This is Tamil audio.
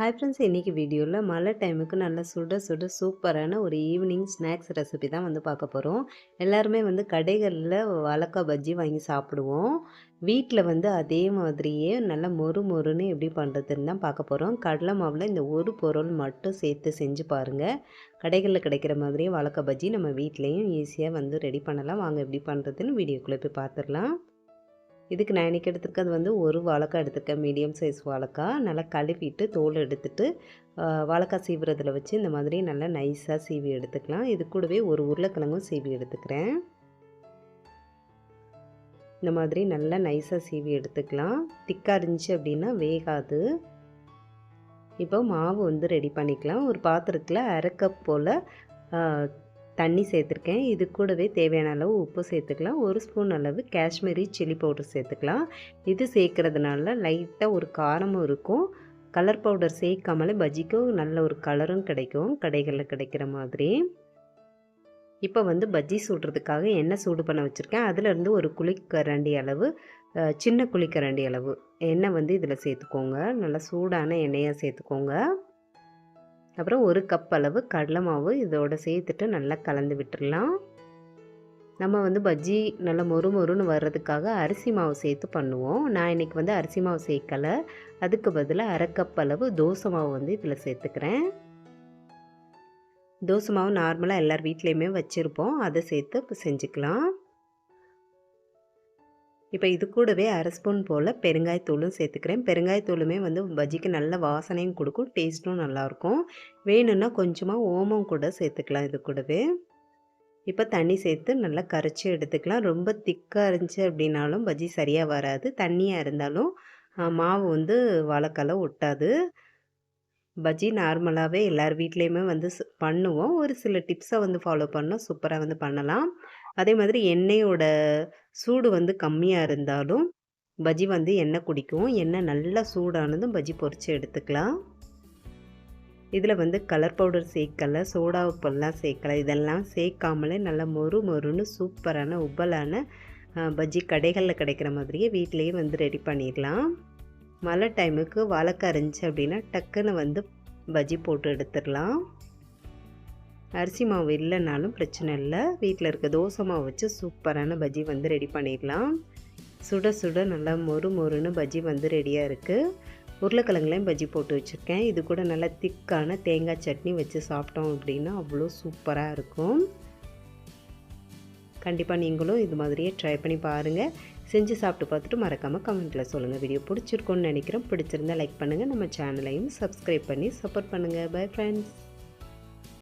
ஹாய் ஃப்ரெண்ட்ஸ் இன்றைக்கி வீடியோவில் மழை டைமுக்கு நல்லா சுட சுட சூப்பரான ஒரு ஈவினிங் ஸ்நாக்ஸ் ரெசிபி தான் வந்து பார்க்க போகிறோம் எல்லாருமே வந்து கடைகளில் வழக்கா பஜ்ஜி வாங்கி சாப்பிடுவோம். வீட்டில் வந்து அதே மாதிரியே நல்லா மொறு மொறுன்னு எப்படி பண்ணுறதுன்னு தான் பார்க்க போகிறோம் கடலை மாவில் இந்த ஒரு பொருள் மட்டும் சேர்த்து செஞ்சு பாருங்கள் கடைகளில் கிடைக்கிற மாதிரியே வழக்க பஜ்ஜி நம்ம வீட்லேயும் ஈஸியாக வந்து ரெடி பண்ணலாம். வாங்க எப்படி பண்ணுறதுன்னு வீடியோக்குள்ளே போய் பார்த்துடலாம். இதுக்கு நான் இன்றைக்கி எடுத்துருக்கிறது வந்து ஒரு வாழைக்காய் எடுத்துருக்கேன். மீடியம் சைஸ் வாழைக்காய். நல்லா கழுவிட்டு தோல் எடுத்துட்டு வாழைக்காய் சீவுறதில் வச்சு இந்த மாதிரி நல்லா நைஸாக சீவி எடுத்துக்கலாம். இது கூடவே ஒரு உருளைக்கிழங்கும் சீவி எடுத்துக்கிறேன். இந்த மாதிரி நல்லா நைஸாக சீவி எடுத்துக்கலாம். திக்காக இருந்துச்சு அப்படின்னா வேகாது. இப்போ மாவு வந்து ரெடி பண்ணிக்கலாம். ஒரு பாத்திரத்தில் அரை கப் போல் தண்ணி சேர்த்துருக்கேன். இது கூடவே தேவையான அளவு உப்பு சேர்த்துக்கலாம். ஒரு ஸ்பூன் அளவு காஷ்மீரி சில்லி பவுடர் சேர்த்துக்கலாம். இது சேர்க்குறதுனால லைட்டாக ஒரு காரமும் இருக்கும். கலர் பவுடர் சேர்க்காமலே பஜ்ஜிக்கும் நல்ல ஒரு கலரும் கிடைக்கும். கடைகளில் கிடைக்கிற மாதிரி. இப்போ வந்து பஜ்ஜி சுடுறதுக்காக எண்ணெய் சூடு பண்ண வச்சுருக்கேன். அதிலேருந்து ஒரு குளிக்கரண்டி அளவு சின்ன குளிக்கரண்டி அளவு எண்ணெய் வந்து இதில் சேர்த்துக்கோங்க. நல்லா சூடான எண்ணெயாக சேர்த்துக்கோங்க. அப்புறம் ஒரு கப் அளவு கடலை மாவு இதோட சேர்த்துட்டு நல்லா கலந்து விட்டுடலாம் நம்ம வந்து பஜ்ஜி நல்லா மொறு மொறுன்னு வர்றதுக்காக அரிசி மாவு சேர்த்து பண்ணுவோம். நான் இன்றைக்கி வந்து அரிசி மாவு சேர்க்கலை. அதுக்கு பதிலாக அரை கப் அளவு தோசை மாவு வந்து இதில் சேர்த்துக்கிறேன். தோசை மாவு நார்மலாக எல்லார் வீட்லேயுமே வச்சுருப்போம். அதை சேர்த்து செஞ்சுக்கலாம். இப்போ இது கூடவே அரை ஸ்பூன் போல் பெருங்காயத்தூளும் சேர்த்துக்கிறேன். பெருங்காயத்தூளுமே வந்து பஜ்ஜிக்கு நல்ல வாசனையும் கொடுக்கும் டேஸ்ட்டும் நல்லாயிருக்கும். வேணும்னா கொஞ்சமாக ஓமம் கூட சேர்த்துக்கலாம் இது கூடவே. இப்போ தண்ணி சேர்த்து நல்லா கரைச்சி எடுத்துக்கலாம். ரொம்ப திக்காக இருந்துச்சு அப்படின்னாலும் பஜ்ஜி சரியாக வராது. தண்ணியாக இருந்தாலும் மாவு வந்து வாழைக்கால ஒட்டாது. பஜ்ஜி நார்மலாகவே எல்லார் வீட்லேயுமே வந்து பண்ணுவோம். ஒரு சில டிப்ஸை வந்து ஃபாலோ பண்ணால் சூப்பராக வந்து பண்ணலாம். அதே மாதிரி எண்ணெயோட சூடு வந்து கம்மியாக இருந்தாலும் பஜ்ஜி வந்து எண்ணெய் குடிக்கும் எண்ணெய் நல்லா சூடானதும் பஜ்ஜி பொறிச்சு எடுத்துக்கலாம். இதில் வந்து கலர் பவுடர் சேர்க்கலை சோடா உப்பெல்லாம் சேர்க்கலை இதெல்லாம் சேர்க்காமலே நல்லா மொறு மொறுன்னு சூப்பரான உப்பலான பஜ்ஜி கடைகளில் கிடைக்கிற மாதிரியே வீட்லேயே வந்து ரெடி பண்ணிடலாம். மழை டைமுக்கு வாழைக்காய் இருந்துச்சு அப்படின்னா டக்குன்னு வந்து பஜ்ஜி போட்டு எடுத்துடலாம். அரிசி மாவு இல்லைனாலும் பிரச்சனை இல்லை. வீட்டில் இருக்க தோசை மாவு வச்சு சூப்பரான பஜ்ஜி வந்து ரெடி பண்ணிடலாம். சுட சுட நல்லா மொறு மொறுன்னு பஜ்ஜி வந்து ரெடியாக இருக்குது உருளைக்கிழங்குலையும் பஜ்ஜி போட்டு வச்சுருக்கேன். இது கூட நல்லா திக்கான தேங்காய் சட்னி வச்சு சாப்பிட்டோம் அப்படின்னா அவ்வளோ சூப்பராக இருக்கும். கண்டிப்பாக நீங்களும் இது மாதிரியே ட்ரை பண்ணி பாருங்கள் செஞ்சு சாப்பிட்டு பார்த்துட்டு மறக்காமல் கமெண்ட்டில் சொல்லுங்கள் வீடியோ பிடிச்சிருக்கோன்னு நினைக்கிறேன். பிடிச்சிருந்தா லைக் பண்ணுங்கள் நம்ம சேனலையும் சப்ஸ்கிரைப் பண்ணி சப்போர்ட் பண்ணுங்கள் பை ஃப்ரெண்ட்ஸ்